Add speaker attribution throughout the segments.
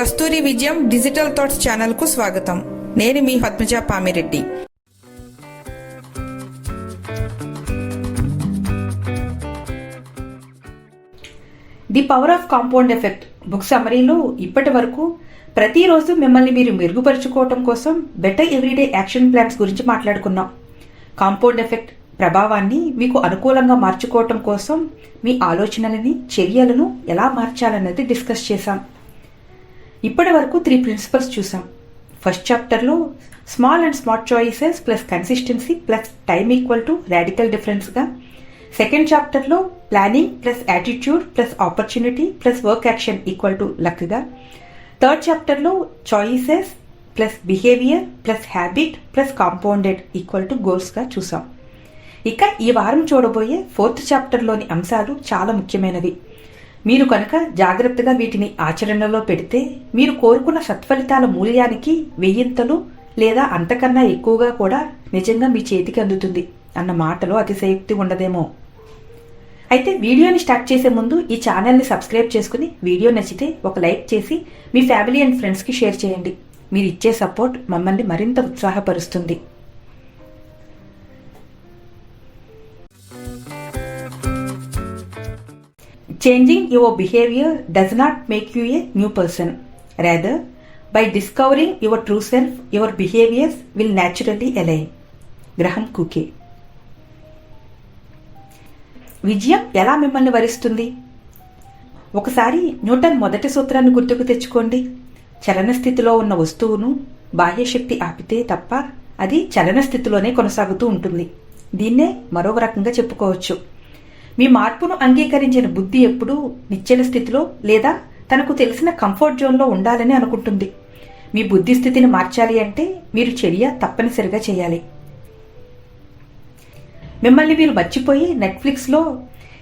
Speaker 1: కస్తూరి విజయం digital thoughts ఛానల్కు స్వాగతం. నేను మీ Padmaja Pamireddy.
Speaker 2: The power of compound effect book సమరీలో ఇప్పటి వరకు ప్రతిరోజు మిమ్మల్ని మీరు మెరుగుపరుచుకోవటం కోసం బెటర్ ఎవ్రీడే యాక్షన్ ప్లాన్స్ గురించి మాట్లాడుకున్నాం. కాంపౌండ్ ఎఫెక్ట్ ప్రభావాన్ని మీకు అనుకూలంగా మార్చుకోవటం కోసం మీ ఆలోచనలని చర్యలను ఎలా మార్చాలన్నది డిస్కస్ చేశాం. ఇప్పటి వరకు త్రీ ప్రిన్సిపల్స్ చూసాం. ఫస్ట్ చాప్టర్లో small and smart choices plus consistency plus time equal to radical డిఫరెన్స్గా second చాప్టర్లో planning plus attitude plus opportunity plus work action equal to లక్గా third చాప్టర్లో choices plus behaviour plus habit plus compounded equal to గోల్స్గా చూసాం. ఇక ఈ వారం చూడబోయే fourth చాప్టర్లోని అంశాలు చాలా ముఖ్యమైనవి. మీరు కనుక జాగ్రత్తగా వీటిని ఆచరణలో పెడితే మీరు కోరుకున్న సత్ఫలితాల మూల్యానికి వెయ్యింతలు లేదా అంతకన్నా ఎక్కువగా కూడా నిజంగా మీ చేతికి అందుతుంది అన్న మాటలో అతిశయోక్తి ఉండదేమో. అయితే వీడియోని స్టార్ట్ చేసే ముందు ఈ ఛానల్ని సబ్స్క్రైబ్ చేసుకుని వీడియో నచ్చితే ఒక లైక్ చేసి మీ ఫ్యామిలీ అండ్ ఫ్రెండ్స్కి షేర్ చేయండి. మీరు ఇచ్చే సపోర్ట్ మమ్మల్ని మరింత ఉత్సాహపరుస్తుంది. Changing your behavior does not make you a new person. Rather, by discovering your true self, your behaviors will naturally align. గ్రహం కుకే విజయం ఎలా మిమ్మల్ని వరిస్తుంది? ఒకసారి న్యూటన్ మొదటి సూత్రాన్ని గుర్తుకు తెచ్చుకోండి. చలన స్థితిలో ఉన్న వస్తువును బాహ్యశక్తి ఆపితే తప్ప అది చలన స్థితిలోనే కొనసాగుతూ ఉంటుంది. దీన్నే మరొక రకంగా చెప్పుకోవచ్చు. మీ మార్పును అంగీకరించిన బుద్ధి ఎప్పుడూ నిశ్చల స్థితిలో లేదా తనకు తెలిసిన కంఫర్ట్ జోన్లో ఉండాలని అనుకుంటుంది. మీ బుద్ధి స్థితిని మార్చాలి అంటే మీరు చర్య తప్పనిసరిగా చేయాలి. మిమ్మల్ని మీరు మర్చిపోయి నెట్ఫ్లిక్స్లో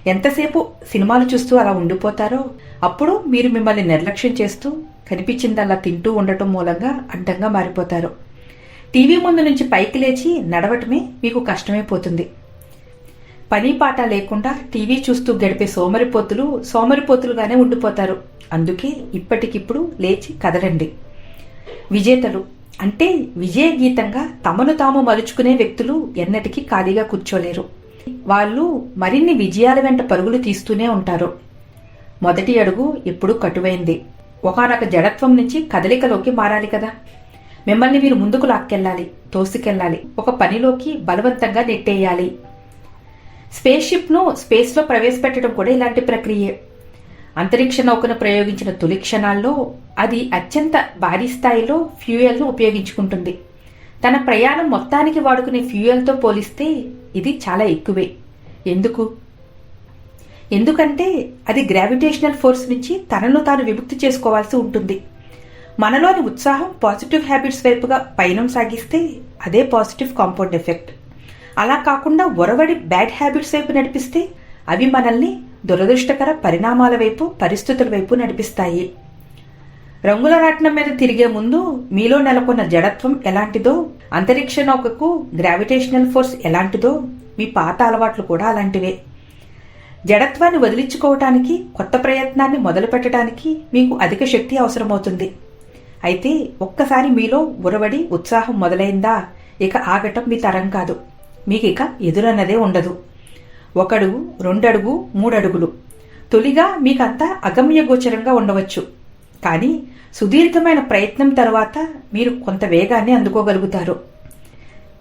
Speaker 2: ఎంతసేపు సినిమాలు చూస్తూ అలా ఉండిపోతారో అప్పుడు మీరు మిమ్మల్ని నిర్లక్ష్యం చేస్తూ కనిపించిందల్లా తింటూ ఉండటం మూలంగా అడ్డంగా మారిపోతారు. టీవీ ముందు నుంచి పైకి లేచి నడవటమే మీకు కష్టమైపోతుంది. పని పాట లేకుండా టీవీ చూస్తూ గడిపే సోమరిపోతులు సోమరిపోతులుగానే ఉండిపోతారు. అందుకే ఇప్పటికిప్పుడు లేచి కదలండి. విజేతలు అంటే విజయ గీతంగా తమను తాము మలుచుకునే వ్యక్తులు ఎన్నటికీ ఖాళీగా కూర్చోలేరు. వాళ్ళు మరిన్ని విజయాల వెంట పరుగులు తీస్తూనే ఉంటారు. మొదటి అడుగు ఎప్పుడు కటువైంది. ఒకనొక జడత్వం నుంచి కదలికలోకి మారాలి కదా. మిమ్మల్ని మీరు ముందుకు లాక్కెళ్ళాలి తోసుకెళ్ళాలి. ఒక పనిలోకి బలవంతంగా నెట్టేయాలి. స్పేస్ షిప్ను స్పేస్లో ప్రవేశపెట్టడం కూడా ఇలాంటి ప్రక్రియే. అంతరిక్ష నౌకను ప్రయోగించిన తొలి క్షణాల్లో అది అత్యంత భారీ స్థాయిలో ఫ్యూయల్ను ఉపయోగించుకుంటుంది. తన ప్రయాణం మొత్తానికి వాడుకునే ఫ్యూయల్తో పోలిస్తే ఇది చాలా ఎక్కువే. ఎందుకు? ఎందుకంటే అది గ్రావిటేషనల్ ఫోర్స్ నుంచి తనను తాను విముక్తి చేసుకోవాల్సి ఉంటుంది. మనలోని ఉత్సాహం పాజిటివ్ హ్యాబిట్స్ వైపుగా పయనం సాగిస్తే అదే పాజిటివ్ కాంపౌండ్ ఎఫెక్ట్. అలా కాకుండా ఒరవడి బ్యాడ్ హ్యాబిట్స్ వైపు నడిపిస్తే అవి మనల్ని దురదృష్టకర పరిణామాల వైపు పరిస్థితుల వైపు నడిపిస్తాయి. రంగుల రాట్నం మీద తిరిగే ముందు మీలో నెలకొన్న జడత్వం ఎలాంటిదో అంతరిక్ష నౌకకు గ్రావిటేషనల్ ఫోర్స్ ఎలాంటిదో మీ పాత అలవాట్లు కూడా అలాంటివే. జడత్వాన్ని వదిలించుకోవటానికి కొత్త ప్రయత్నాన్ని మొదలుపెట్టడానికి మీకు అధిక శక్తి అవసరమవుతుంది. అయితే ఒక్కసారి మీలో ఉరవడి ఉత్సాహం మొదలైందా ఇక ఆగటం మీ తరం కాదు. మీకు ఇక ఎదురన్నదే ఉండదు. ఒకడుగు రెండడుగు మూడడుగులు. తొలిగా మీకంతా అగమ్య గోచరంగా ఉండవచ్చు. కానీ సుదీర్ఘమైన ప్రయత్నం తర్వాత మీరు కొంత వేగాన్ని అందుకోగలుగుతారు.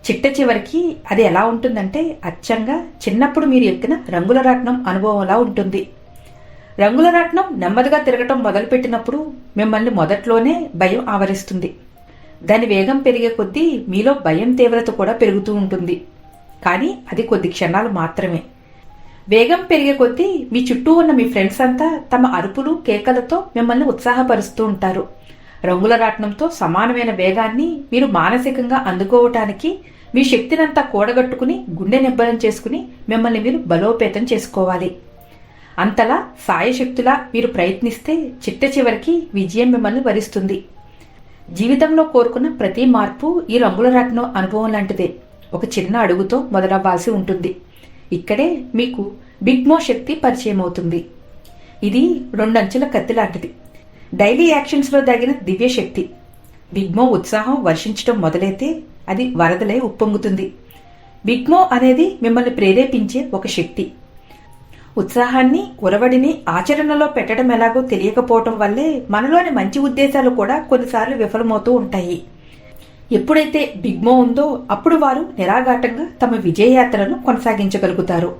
Speaker 2: చిట్ట చివరికి అది ఎలా ఉంటుందంటే అచ్చంగా చిన్నప్పుడు మీరు ఎక్కిన రంగుల రాట్నం అనుభవంలా ఉంటుంది. రంగుల రాట్నం నెమ్మదిగా తిరగటం మొదలుపెట్టినప్పుడు మిమ్మల్ని మొదట్లోనే భయం ఆవరిస్తుంది. దాని వేగం పెరిగే కొద్దీ మీలో భయం తీవ్రత కూడా పెరుగుతూ ఉంటుంది. కానీ అది కొద్ది క్షణాలు మాత్రమే. వేగం పెరిగే కొద్దీ మీ చుట్టూ ఉన్న మీ ఫ్రెండ్స్ అంతా తమ అరుపులు కేకలతో మిమ్మల్ని ఉత్సాహపరుస్తూ ఉంటారు. రంగుల రాట్నంతో సమానమైన వేగాన్ని మీరు మానసికంగా అందుకోవటానికి మీ శక్తినంతా కూడగట్టుకుని గుండె నిబ్బరం చేసుకుని మిమ్మల్ని మీరు బలోపేతం చేసుకోవాలి. అంతలా సాయశక్తులా మీరు ప్రయత్నిస్తే చిట్ట చివరికి విజయం మిమ్మల్ని వరిస్తుంది. జీవితంలో కోరుకున్న ప్రతి మార్పు ఈ రంగుల రాట్నం అనుభవం లాంటిదే. ఒక చిన్న అడుగుతో మొదలవ్వాల్సి ఉంటుంది. ఇక్కడే మీకు బిగ్ మో శక్తి పరిచయం అవుతుంది. ఇది రెండంచుల కత్తి లాంటిది. డైలీ యాక్షన్స్లో దాగిన దివ్య శక్తి. బిగ్మో ఉత్సాహం వర్షించడం మొదలైతే అది వరదలై ఉప్పొంగుతుంది. బిగ్మో అనేది మిమ్మల్ని ప్రేరేపించే ఒక శక్తి. ఉత్సాహాన్ని ఉరవడిని ఆచరణలో పెట్టడం ఎలాగో తెలియకపోవటం వల్లే మనలోని మంచి ఉద్దేశాలు కూడా కొన్నిసార్లు విఫలమవుతూ ఉంటాయి. ఎప్పుడైతే బిగ్మో ఉందో అప్పుడు వారు నిరాఘాటంగా తమ విజయయాత్రను కొనసాగించగలుగుతారు.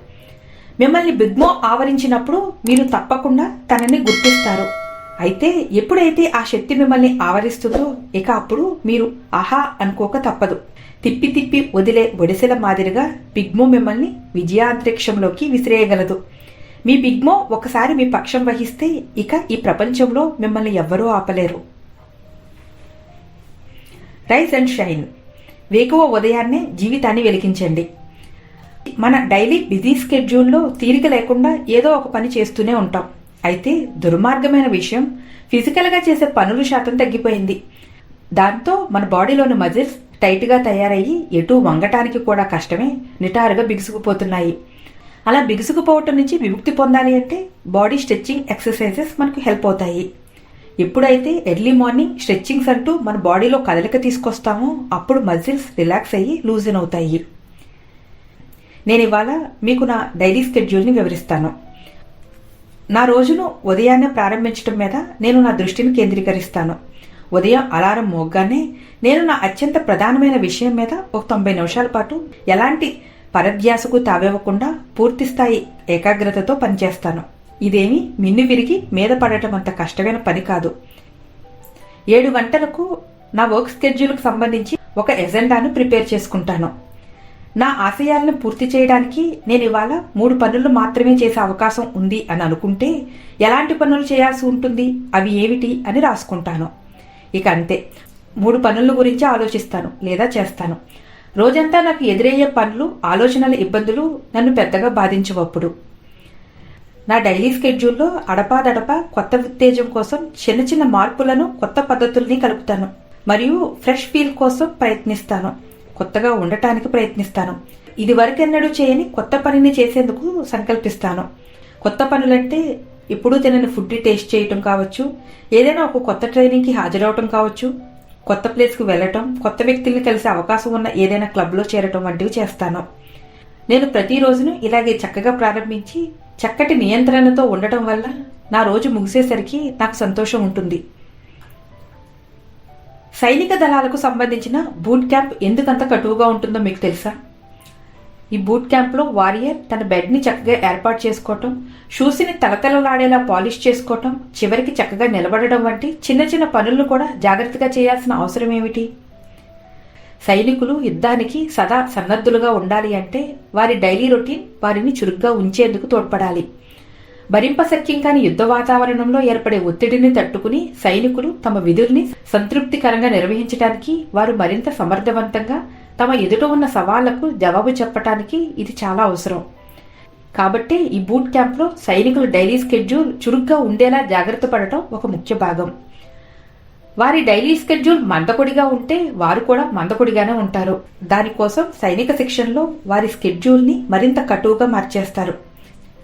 Speaker 2: మిమ్మల్ని బిగ్మో ఆవరించినప్పుడు మీరు తప్పకుండా తనని గుర్తిస్తారు. అయితే ఎప్పుడైతే ఆ శక్తి మిమ్మల్ని ఆవరిస్తుందో ఇక అప్పుడు మీరు ఆహా అనుకోక తప్పదు. తిప్పి తిప్పి వదిలే ఒడిసెల మాదిరిగా బిగ్మో మిమ్మల్ని విజయాంతరిక్షంలోకి విసిరేయగలదు. మీ బిగ్మో ఒకసారి మీ పక్షం వహిస్తే ఇక ఈ ప్రపంచంలో మిమ్మల్ని ఎవ్వరూ ఆపలేరు. రైస్ అండ్ షైన్ వేకువ ఉదయాన్నే జీవితాన్ని వెలిగించండి మన డైలీ బిజీ స్కెడ్యూల్లో తీరిక లేకుండా ఏదో ఒక పని చేస్తూనే ఉంటాం. అయితే దుర్మార్గమైన విషయం ఫిజికల్గా చేసే పనులు శాతం తగ్గిపోయింది. దాంతో మన బాడీలోని మజిల్స్ టైట్గా తయారయ్యి ఎటు వంగటానికి కూడా కష్టమే నిటారుగా బిగుసుకుపోతున్నాయి. అలా బిగుసుకుపోవటం నుంచి విముక్తి పొందాలి అంటే బాడీ స్ట్రెచ్చింగ్ ఎక్సర్సైజెస్ మనకు హెల్ప్ అవుతాయి. ఎప్పుడైతే ఎర్లీ మార్నింగ్ స్ట్రెచ్చింగ్స్ అంటూ మన బాడీలో కదలిక తీసుకొస్తామో అప్పుడు మజిల్స్ రిలాక్స్ అయ్యి లూజన్ అవుతాయి. నేను ఇవాళ మీకు నా డైలీ స్కెడ్యూల్ని వివరిస్తాను. నా రోజును ఉదయాన్నే ప్రారంభించడం మీద నేను నా దృష్టిని కేంద్రీకరిస్తాను. ఉదయం అలారం మోగ్గానే నేను నా అత్యంత ప్రధానమైన విషయం మీద ఒక తొంభై నిమిషాల పాటు ఎలాంటి పరధ్యాసకు తావివ్వకుండా పూర్తి స్థాయి ఏకాగ్రతతో పనిచేస్తాను. ఇదేమి మిన్ను విరిగి మీద పడటం అంత కష్టమైన పని కాదు. ఏడు గంటలకు నా వర్క్ స్కెడ్యూల్కి సంబంధించి ఒక ఎజెండాను ప్రిపేర్ చేసుకుంటాను. నా ఆశయాలను పూర్తి చేయడానికి నేను ఇవాళ మూడు పనులు మాత్రమే చేసే అవకాశం ఉంది అని అనుకుంటే ఎలాంటి పనులు చేయాల్సి ఉంటుంది? అవి ఏమిటి? అని రాసుకుంటాను. ఇక అంతే. మూడు పనుల గురించి ఆలోచిస్తాను లేదా చేస్తాను. రోజంతా నాకు ఎదురయ్యే పనులు ఆలోచనల ఇబ్బందులు నన్ను పెద్దగా బాధించవప్పుడు. నా డైలీ స్కెడ్యూల్లో అడపాదడపా కొత్త ఉత్తేజం కోసం చిన్న చిన్న మార్పులను కొత్త పద్ధతుల్ని కలుపుతాను. మరియు ఫ్రెష్ ఫీల్ కోసం ప్రయత్నిస్తాను. కొత్తగా ఉండటానికి ప్రయత్నిస్తాను. ఇది వరకెన్నడూ చేయని కొత్త పనిని చేసేందుకు సంకల్పిస్తాను. కొత్త పనులంటే ఎప్పుడూ తినని ఫుడ్ టేస్ట్ చేయటం కావచ్చు. ఏదైనా ఒక కొత్త ట్రైనింగ్కి హాజరవటం కావచ్చు. కొత్త ప్లేస్కి వెళ్ళటం కొత్త వ్యక్తుల్ని కలిసే అవకాశం ఉన్న ఏదైనా క్లబ్లో చేరటం వంటివి చేస్తాను. నేను ప్రతిరోజును ఇలాగే చక్కగా ప్రారంభించి చక్కటి నియంత్రణతో ఉండటం వల్ల నా రోజు ముగిసేసరికి నాకు సంతోషం ఉంటుంది. సైనిక దళాలకు సంబంధించిన బూట్ క్యాంప్ ఎందుకంత కటువుగా ఉంటుందో మీకు తెలుసా? ఈ బూట్ క్యాంప్లో వారియర్ తన బెడ్ని చక్కగా ఏర్పాటు చేసుకోవటం షూస్ని తలతలలాడేలా పాలిష్ చేసుకోవటం చివరికి చక్కగా నిలబడడం వంటి చిన్న చిన్న పనులను కూడా జాగ్రత్తగా చేయాల్సిన అవసరం ఏమిటి? సైనికులు యుద్ధానికి సదా సన్నద్ధులుగా ఉండాలి అంటే వారి డైలీ రొటీన్ వారిని చురుగ్గా ఉంచేందుకు తోడ్పడాలి. భరింపశక్యం కాని యుద్ధ వాతావరణంలో ఏర్పడే ఒత్తిడిని తట్టుకుని సైనికులు తమ విధుల్ని సంతృప్తికరంగా నిర్వహించడానికి వారు మరింత సమర్థవంతంగా తమ ఎదుట ఉన్న సవాళ్ళకు జవాబు చెప్పటానికి ఇది చాలా అవసరం. కాబట్టి ఈ బూట్ క్యాంప్లో సైనికుల డైలీ స్కెడ్యూల్ చురుగ్గా ఉండేలా జాగ్రత్త పడటం ఒక ముఖ్య భాగం. వారి డైలీ స్కెడ్యూల్ మందకొడిగా ఉంటే వారు కూడా మందకొడిగానే ఉంటారు. దానికోసం సైనిక శిక్షణలో వారి స్కెడ్యూల్ని మరింత కటువుగా మార్చేస్తారు.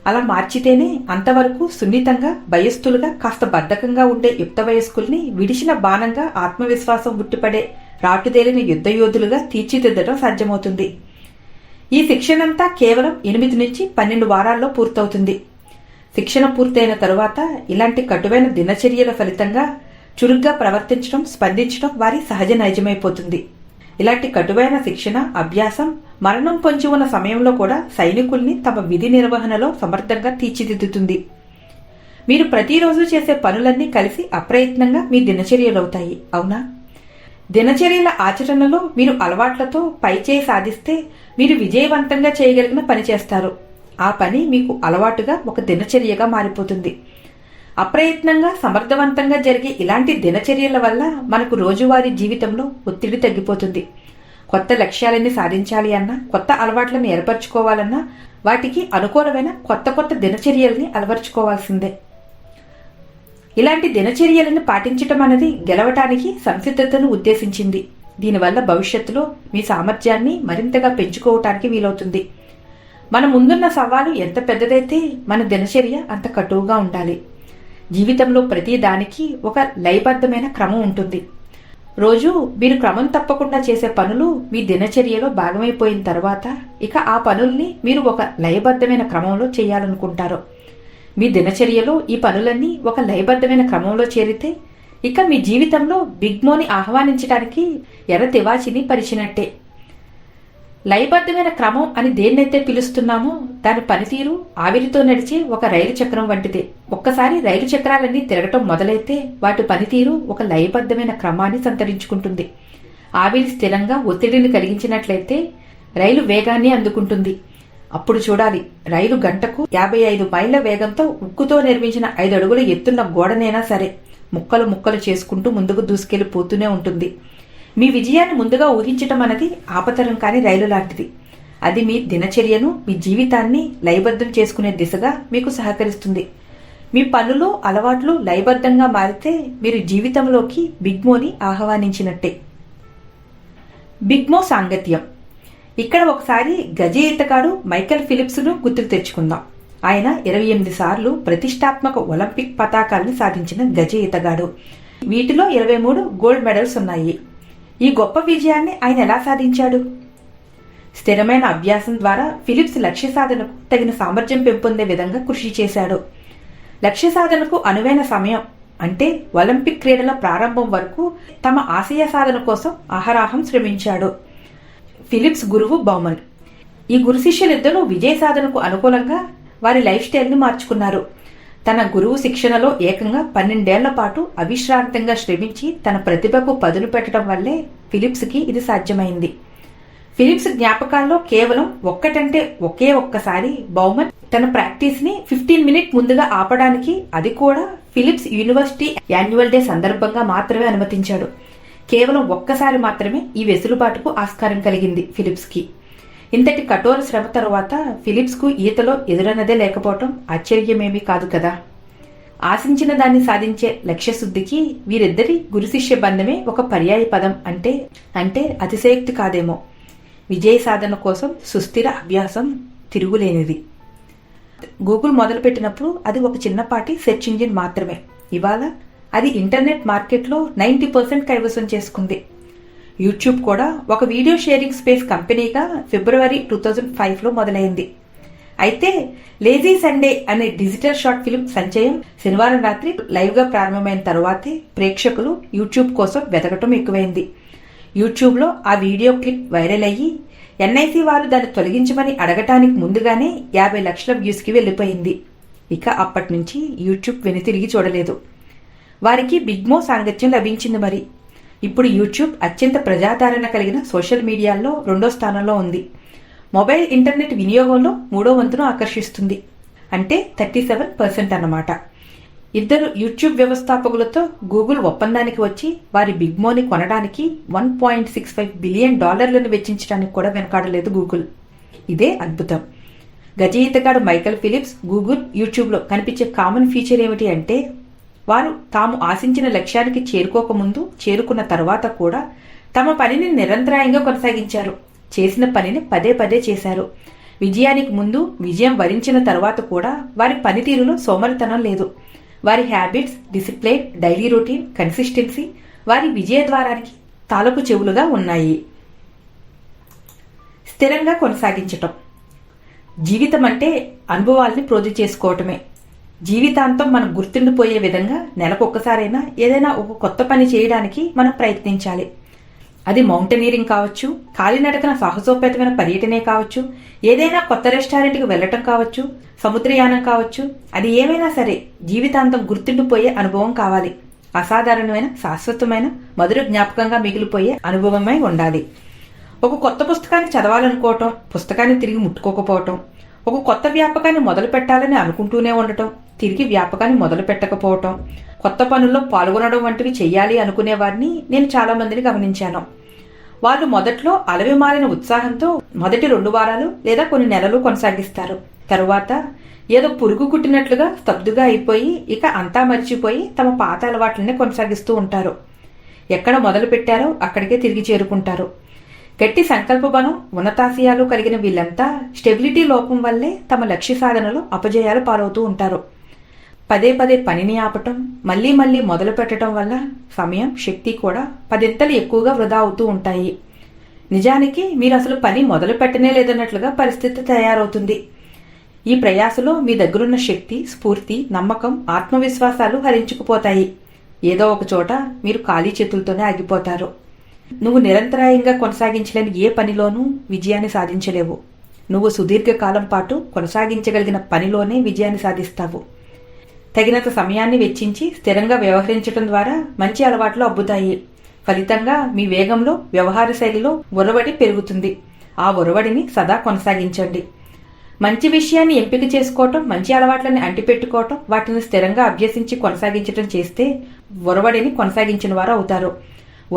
Speaker 2: అలా మార్చితేనే అంతవరకు సున్నితంగా భయస్థులుగా కాస్త బద్ధకంగా ఉండే యుక్త వయస్కుల్ని విడిచిన బాణంగా ఆత్మవిశ్వాసం ఉట్టిపడే రాటుదేలిన యుద్ధయోధులుగా తీర్చిదిద్దడం సాధ్యమవుతుంది. ఈ శిక్షణంతా కేవలం ఎనిమిది నుంచి పన్నెండు వారాల్లో పూర్తవుతుంది. శిక్షణ పూర్తయిన తరువాత ఇలాంటి కటువైన దినచర్యల ఫలితంగా చురుగ్గా ప్రవర్తించడం స్పందించడం వారి సహజ నైజమైపోతుంది. ఇలాంటి కటువైన శిక్షణ అభ్యాసం మరణం పొంచి ఉన్న సమయంలో కూడా సైనికుల్ని తమ విధి నిర్వహణలో సమర్థంగా తీర్చిదిద్దుతుంది. మీరు ప్రతిరోజు చేసే పనులన్నీ కలిసి అప్రయత్నంగా మీ దినచర్యలవుతాయి. అవునా? దినచర్యల ఆచరణలో మీరు అలవాట్లతో పైచేయి సాధిస్తే మీరు విజయవంతంగా చేయగలిగిన పని చేస్తారు. ఆ పని మీకు అలవాటుగా ఒక దినచర్యగా మారిపోతుంది. అప్రయత్నంగా సమర్థవంతంగా జరిగే ఇలాంటి దినచర్యల వల్ల మనకు రోజువారీ జీవితంలో ఒత్తిడి తగ్గిపోతుంది. కొత్త లక్ష్యాలని సాధించాలి అన్నా కొత్త అలవాట్లను ఏర్పరచుకోవాలన్నా వాటికి అనుకూలమైన కొత్త కొత్త దినచర్యల్ని అలవర్చుకోవాల్సిందే. ఇలాంటి దినచర్యలను పాటించటం అనేది గెలవటానికి సంసిద్ధతను ఉద్దేశించింది. దీనివల్ల భవిష్యత్తులో మీ సామర్థ్యాన్ని మరింతగా పెంచుకోవటానికి వీలవుతుంది. మన ముందున్న సవాలు ఎంత పెద్దదైతే మన దినచర్య అంత కటువుగా ఉండాలి. జీవితంలో ప్రతిదానికి ఒక లయబద్ధమైన క్రమం ఉంటుంది. రోజు మీరు క్రమం తప్పకుండా చేసే పనులు మీ దినచర్యలో భాగమైపోయిన తర్వాత ఇక ఆ పనుల్ని మీరు ఒక లయబద్ధమైన క్రమంలో చేయాలనుకుంటారు. మీ దినచర్యలో ఈ పనులన్నీ ఒక లయబద్ధమైన క్రమంలో చేరితే ఇక మీ జీవితంలో బిగ్మోని ఆహ్వానించడానికి ఎర్ర తివాచిని పరిచినట్టే. లయబద్ధమైన క్రమం అని దేన్నైతే పిలుస్తున్నామో దాని పనితీరు ఆవిరితో నడిచే ఒక రైలు చక్రం వంటిదే. ఒక్కసారి రైలు చక్రాలన్నీ తిరగటం మొదలైతే వాటి పనితీరు ఒక లయబద్ధమైన క్రమాన్ని సంతరించుకుంటుంది. ఆవిరి స్థిరంగా ఒత్తిడిని కలిగించినట్లయితే రైలు వేగాన్ని అందుకుంటుంది. అప్పుడు చూడాలి రైలు గంటకు యాభై ఐదు మైళ్ళ వేగంతో ఉక్కుతో నిర్మించిన ఐదు అడుగుల ఎత్తున్న గోడనైనా సరే ముక్కలు ముక్కలు చేసుకుంటూ ముందుకు దూసుకెళ్ళిపోతూనే ఉంటుంది. మీ విజయాన్ని ముందుగా ఊహించటం అనేది ఆపతరం కాని రైలు లాంటిది. అది మీ దినచర్యను మీ జీవితాన్ని లయబద్ధం చేసుకునే దిశగా మీకు సహకరిస్తుంది. మీ పనులు అలవాట్లు లయబద్ధంగా మారితే మీరు జీవితంలోకి బిగ్మోని ఆహ్వానించినట్టే. బిగ్మో సాంగత్యం. ఇక్కడ ఒకసారి గజ ఈతగాడు మైకెల్ ఫిలిప్స్ను గుర్తుకు తెచ్చుకుందాం. ఆయన ఇరవై ఎనిమిది సార్లు ప్రతిష్టాత్మక ఒలింపిక్ పతాకాలను సాధించిన గజ ఈతగాడు. వీటిలో ఇరవై మూడు గోల్డ్ మెడల్స్ ఉన్నాయి. ఈ గొప్ప విజయాన్ని ఆయన ఎలా సాధించాడు? స్థిరమైన అభ్యాసం ద్వారా ఫిలిప్స్ లక్ష్య సాధనకు తగిన సామర్థ్యం పెంపొందే విధంగా కృషి చేశాడు. లక్ష్య సాధనకు అనువైన సమయం అంటే ఒలింపిక్ క్రీడల ప్రారంభం వరకు తమ ఆశయ సాధన కోసం అహరాహం శ్రమించాడు. ఫిలిప్స్ గురువు బౌమన్ ఈ గురు శిష్యులిద్దరూ విజయ సాధనకు అనుకూలంగా వారి లైఫ్ స్టైల్ని మార్చుకున్నారు. తన గురువు శిక్షణలో ఏకంగా పన్నెండేళ్ళ పాటు అవిశ్రాంతంగా శ్రమించి తన ప్రతిభకు పదులు పెట్టడం వల్లే ఫిలిప్స్కి ఇది సాధ్యమైంది. ఫిలిప్స్ జ్ఞాపకాల్లో కేవలం ఒక్కటంటే ఒకే ఒక్కసారి బౌమన్ తన ప్రాక్టీస్ని ఫిఫ్టీన్ మినిట్ ముందుగా ఆపడానికి అది కూడా ఫిలిప్స్ యూనివర్సిటీ యాన్యువల్ డే సందర్భంగా మాత్రమే అనుమతించాడు. కేవలం ఒక్కసారి మాత్రమే ఈ వెసులుబాటుకు ఆస్కారం కలిగింది ఫిలిప్స్కి. ఇంతటి కఠోర శ్రమ తరువాత ఫిలిప్స్కు ఈతలో ఎదురన్నదే లేకపోవటం ఆశ్చర్యమేమీ కాదు కదా. ఆశించిన దాన్ని సాధించే లక్ష్యశుద్ధికి వీరిద్దరి గురుశిష్య బంధమే ఒక పర్యాయ పదం అంటే అంటే అతిశయోక్తి కాదేమో. విజయ సాధన కోసం సుస్థిర అభ్యాసం తిరుగులేనిది. గూగుల్ మొదలుపెట్టినప్పుడు అది ఒక చిన్నపాటి సెర్చ్ ఇంజిన్ మాత్రమే. ఇవాళ అది ఇంటర్నెట్ మార్కెట్లో నైంటీ పర్సెంట్ కైవసం చేసుకుంది. యూట్యూబ్ కూడా ఒక వీడియో షేరింగ్ స్పేస్ కంపెనీగా ఫిబ్రవరి టూ థౌజండ్ ఫైవ్లో మొదలైంది. అయితే లేజీ సండే అనే డిజిటల్ షార్ట్ ఫిల్మ్ సంచయం శనివారం రాత్రి లైవ్గా ప్రారంభమైన తర్వాతే ప్రేక్షకులు యూట్యూబ్ కోసం వెతకటం ఎక్కువైంది. యూట్యూబ్లో ఆ వీడియో క్లిప్ వైరల్ అయ్యి ఎన్ఐసి వారు దాన్ని తొలగించమని అడగటానికి ముందుగానే యాభై లక్షల వ్యూస్కి వెళ్ళిపోయింది. ఇక అప్పటి నుంచి యూట్యూబ్ వెనుతిరిగి చూడలేదు. వారికి బిగ్మో సాంగత్యం లభించింది మరి. ఇప్పుడు యూట్యూబ్ అత్యంత ప్రజాదరణ కలిగిన సోషల్ మీడియాల్లో రెండో స్థానంలో ఉంది. మొబైల్ ఇంటర్నెట్ వినియోగంలో మూడో వంతును ఆకర్షిస్తుంది. అంటే థర్టీ సెవెన్ పర్సెంట్ అన్నమాట. ఇద్దరు యూట్యూబ్ వ్యవస్థాపకులతో గూగుల్ ఒప్పందానికి వచ్చి వారి బిగ్మోని కొనడానికి one point six five billion డాలర్లను వెచ్చించడానికి కూడా వెనకాడలేదు గూగుల్. ఇదే అద్భుతం. గజయితగాడు మైకల్ ఫిలిప్స్ గూగుల్ యూట్యూబ్లో కనిపించే కామన్ ఫీచర్ ఏమిటి అంటే వారు తాము ఆశించిన లక్ష్యానికి చేరుకోకముందు చేరుకున్న తర్వాత కూడా తమ పనిని నిరంతరాయంగా కొనసాగించారు. చేసిన పనిని పదే పదే చేశారు. విజయానికి ముందు విజయం వరించిన తర్వాత కూడా వారి పనితీరులో సోమరితనం లేదు. వారి habits discipline daily routine consistency వారి విజయ ద్వారానికి తాలపు చెవులుగా ఉన్నాయి. స్థిరంగా కొనసాగించటం. జీవితం అంటే అనుభవాల్ని ప్రోధి చేసుకోవటమే. జీవితాంతం మనం గుర్తుండిపోయే విధంగా నెలకొక్కసారైనా ఏదైనా ఒక కొత్త పని చేయడానికి మనం ప్రయత్నించాలి. అది మౌంటనీరింగ్ కావచ్చు కాలినడకన సాహసోపేతమైన పర్యటనే కావచ్చు ఏదైనా కొత్త రెస్టారెంట్కి వెళ్ళటం కావచ్చు సముద్రయానం కావచ్చు అది ఏమైనా సరే జీవితాంతం గుర్తుండిపోయే అనుభవం కావాలి. అసాధారణమైన శాశ్వతమైన మధుర జ్ఞాపకంగా మిగిలిపోయే అనుభవమై ఉండాలి. ఒక కొత్త పుస్తకాన్ని చదవాలనుకోవటం పుస్తకాన్ని తిరిగి ముట్టుకోకపోవటం ఒక కొత్త వ్యాపకాన్ని మొదలు పెట్టాలని అనుకుంటూనే ఉండటం తిరిగి వ్యాపకాన్ని మొదలు పెట్టకపోవటం కొత్త పనుల్లో పాల్గొనడం వంటివి చేయాలి అనుకునే వారిని నేను చాలా మందిని గమనించాను. వాళ్ళు మొదట్లో అలవి మారిన ఉత్సాహంతో మొదటి రెండు వారాలు లేదా కొన్ని నెలలు కొనసాగిస్తారు. తరువాత ఏదో పురుగు కుట్టినట్లుగా స్తబ్దుగా అయిపోయి ఇక అంతా మర్చిపోయి తమ పాత అలవాట్లనే కొనసాగిస్తూ ఉంటారు. ఎక్కడ మొదలు పెట్టారో అక్కడికే తిరిగి చేరుకుంటారు. గట్టి సంకల్ప బలం ఉన్నతాశయాలు కలిగిన వీళ్ళంతా స్టెబిలిటీ లోపం వల్లే తమ లక్ష్య సాధనలో అపజయాలు పాలవుతూ ఉంటారు. పదే పదే పనిని ఆపటం మళ్ళీ మళ్ళీ మొదలు పెట్టడం వల్ల సమయం శక్తి కూడా పదింతలు ఎక్కువగా వృధా అవుతూ ఉంటాయి. నిజానికి మీరు అసలు పని మొదలు పెట్టనే లేదన్నట్లుగా పరిస్థితి తయారవుతుంది. ఈ ప్రయాసలో మీ దగ్గరున్న శక్తి స్ఫూర్తి నమ్మకం ఆత్మవిశ్వాసాలు హరించుకుపోతాయి. ఏదో ఒక చోట మీరు ఖాళీ చేతులతోనే ఆగిపోతారు. నువ్వు నిరంతరాయంగా కొనసాగించలేని ఏ పనిలోనూ విజయాన్ని సాధించలేవు. నువ్వు సుదీర్ఘకాలం పాటు కొనసాగించగలిగిన పనిలోనే విజయాన్ని సాధిస్తావు. తగినంత సమయాన్ని వెచ్చించి స్థిరంగా వ్యవహరించడం ద్వారా మంచి అలవాట్లు అబ్బుతాయి. ఫలితంగా మీ వేగంలో వ్యవహార శైలిలో ఒరవడి పెరుగుతుంది. ఆ ఒరవడిని సదా కొనసాగించండి. మంచి విషయాన్ని ఎంపిక చేసుకోవటం మంచి అలవాట్లని అంటిపెట్టుకోవటం వాటిని స్థిరంగా అభ్యసించి కొనసాగించటం చేస్తే ఒరవడిని కొనసాగించిన వారు అవుతారు.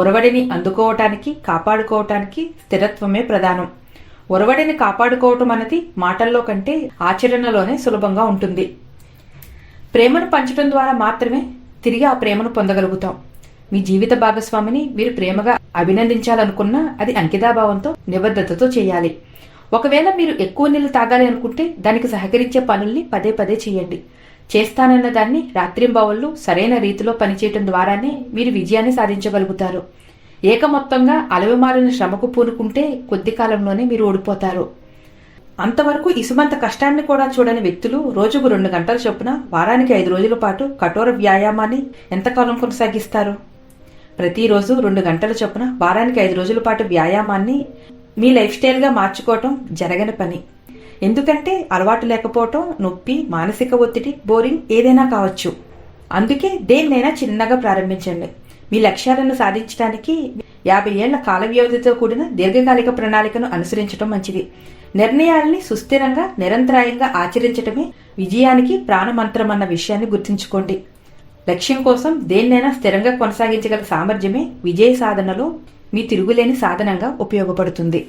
Speaker 2: ఒరవడిని అందుకోవటానికి కాపాడుకోవటానికి స్థిరత్వమే ప్రధానం. ఒరవడిని కాపాడుకోవటం అన్నది మాటల్లో కంటే ఆచరణలోనే సులభంగా ఉంటుంది. ప్రేమను పంచడం ద్వారా మాత్రమే తిరిగి ఆ ప్రేమను పొందగలుగుతాం. మీ జీవిత భాగస్వామిని మీరు ప్రేమగా అభినందించాలనుకున్నా అది అంకితాభావంతో నిబద్ధతతో చేయాలి. ఒకవేళ మీరు ఎక్కువ నీళ్ళు తాగాలి అనుకుంటే దానికి సహకరించే పనుల్ని పదే పదే చేయండి. చేస్తానన్న దాన్ని రాత్రింబవళ్ళు సరైన రీతిలో పనిచేయటం ద్వారానే మీరు విజయాన్ని సాధించగలుగుతారు. ఏకమొత్తంగా అలవిమాలిన శ్రమకు పూనుకుంటే కొద్ది కాలంలోనే మీరు ఓడిపోతారు. అంతవరకు ఇసుమంత కష్టాన్ని కూడా చూడని వ్యక్తులు రోజుకు రెండు గంటల చొప్పున వారానికి ఐదు రోజుల పాటు కఠోర వ్యాయామాన్ని ఎంతకాలం కొనసాగిస్తారు? ప్రతిరోజు రెండు గంటల చొప్పున వారానికి ఐదు రోజుల పాటు వ్యాయామాన్ని మీ లైఫ్ స్టైల్గా మార్చుకోవటం జరగని పని. ఎందుకంటే అలవాటు లేకపోవటం నొప్పి మానసిక ఒత్తిడి బోరింగ్ ఏదైనా కావచ్చు. అందుకే దేన్నైనా చిన్నగా ప్రారంభించండి. మీ లక్ష్యాలను సాధించడానికి యాభై ఏళ్ళ కాల వ్యవధితో కూడిన దీర్ఘకాలిక ప్రణాళికను అనుసరించడం మంచిది. నిర్ణయాల్ని సుస్థిరంగా నిరంతరాయంగా ఆచరించటమే విజయానికి ప్రాణమంత్రం అన్న విషయాన్ని గుర్తుంచుకోండి. లక్ష్యం కోసం దేన్నైనా స్థిరంగా కొనసాగించగల సామర్థ్యమే విజయ సాధనలో మీ తిరుగులేని సాధనంగా ఉపయోగపడుతుంది.